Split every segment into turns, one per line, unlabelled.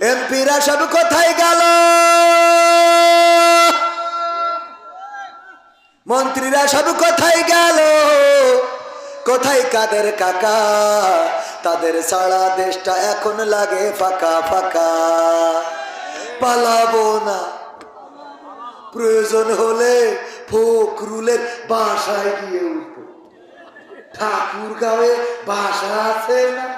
এমপিরা সব কোথায় গেল? মন্ত্রীরা সব কোথায় গেল? কোথায় কাদের কাকা? তাদের সারা দেশটা এখন লাগে ফাঁকা ফাঁকা। পালাবো না। প্রয়োজন হলে ফকরুলের বাসায় গিয়ে উঠবো। ঠাকুর গাঁয়ে বাসা আছে না?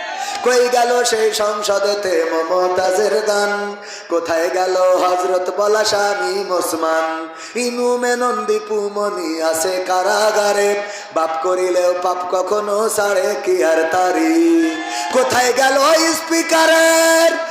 কই গেল সেই সংসদেতে মমতাজের দান? কোথায় গেল হজরত বলা স্বামী মোসমান? ইনু মেনন্দি পুমনি আছে কারাগারে। বাপ করিলেও পাপ কখনো সারে কি আর তারি? কোথায় গেল স্পিকারের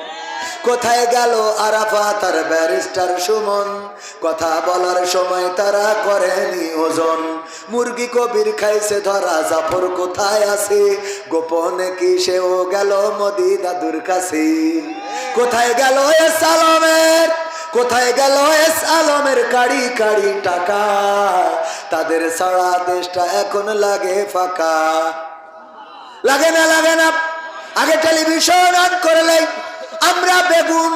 কোথায় গেল আরাফা? তার ব্যারিস্টার সুমন। কথা বলার সময় তারা করেনি ওজন। মুরগি কবির খাইছে ধরা, জাফর কোথায় আছে? গোপনে কি সেও গেল মোদি দাদুর কাছে? কোথায় গেল এস আলমের? কোথায় গেল এস আলমের কাড়ি কাড়ি টাকা? তাদের সারা দেশটা এখন লাগে ফাঁকা। লাগে না লাগে না। আগে টেলিভিশন অন করলেই আমরা বেগুন,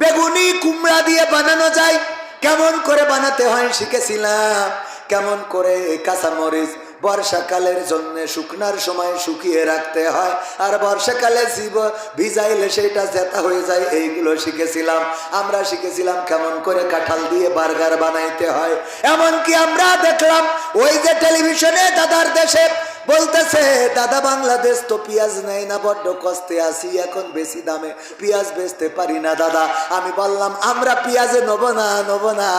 বেগুনি কুমড়া দিয়ে বানানো যায়। কেমন করে বানাতে হয় শিখেছিলাম। কেমন করে কাঁচামরিচ বর্ষাকালের জন্য শুকনার সময় শুকিয়ে রাখতে হয়। আর বর্ষাকালে জীব ভিজাইলে সেটা জেতা হয়ে যায়, এইগুলো শিখেছিলাম। আমরা শিখেছিলাম কেমন করে কাঁঠাল দিয়ে বার্গার বানাইতে হয়। এমনকি আমরা দেখলাম ওই যে টেলিভিশনে দাদার দেশে বলতেছে, দাদা, বাংলাদেশ তো পেঁয়াজ নেই না, বড্ড কষ্টে আসি এখন বেশি দামে পেঁয়াজ বেচতে পারি না, দাদা। আমি বললাম, আমরা পেঁয়াজে নেব না নেব না,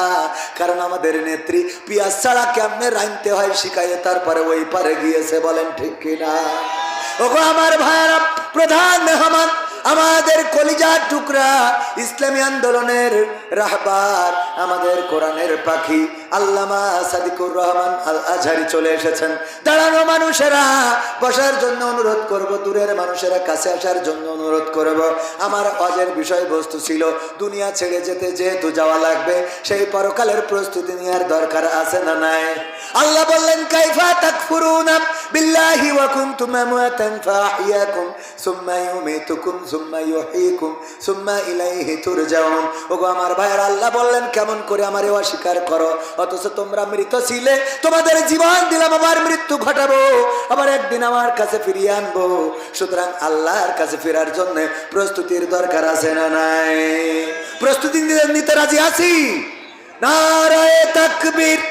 কারণ আমাদের নেত্রী পেঁয়াজ ছাড়া কেমনে রাইনতে হয় শিখাইয়ে তারপরে ওই পারে গিয়েছে। বলেন, ঠিক কিনা? ওগো আমার ভাইয়ারা, প্রধান মেহমান আমাদের কলিজার টুকরা ইসলামী আন্দোলনের রাহবার, আমাদের কোরআনের পাখি আল্লামা সাদিকুর রহমান আল আজহারি চলে এসেছেন। দাঁড়ানো মানুষেরা, বসার জন্য অনুরোধ করব, দূরের মানুষেরা কাছে আসার জন্য অনুরোধ করব। আমার অজের বিষয়বস্তু ছিল, দুনিয়া ছেড়ে যেতে যেহেতু যাওয়া লাগবে, সেই পরকালের প্রস্তুতি নেওয়ার দরকার আছে না নাই? আল্লাহ বললেন, কাইফা তাকফুরুনা? বিল্লাহি ওয়া কুনতুম আমওয়াতান ফাহিয়াকুম সুম্মা ইউমিতুকুম সুম্মা ইউহয়িকুম সুম্মা ইলাইহি ওগো আমার ভাইয়ের, আল্লাহ বললেন, কেমন করে আমারে অস্বীকার করো? অথচ তোমরা মৃত ছিলে, তোমাদের জীবন দিলাম আবার মৃত্যু ঘটাবো, আবার একদিন আমার কাছে ফিরিয়ে আনব। সুতরাং আল্লাহর কাছে ফেরার জন্য প্রস্তুতির দরকার আছে না নাই? প্রস্তুতি নিতে রাজি আছি? নারায় তাকবীর।